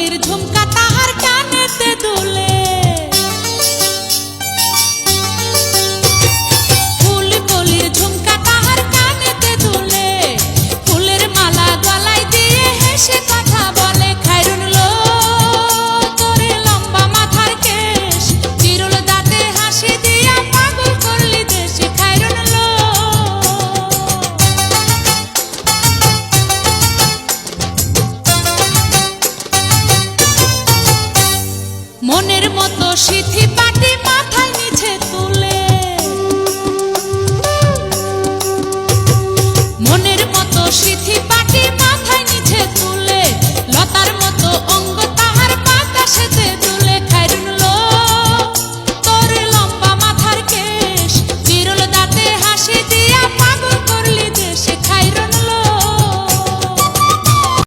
কলির ঝুমকা তাহার কানেতে দুলে শত সিথি পাটি মাথায় নিচে তুলে। মনের মতো সিথি পাটি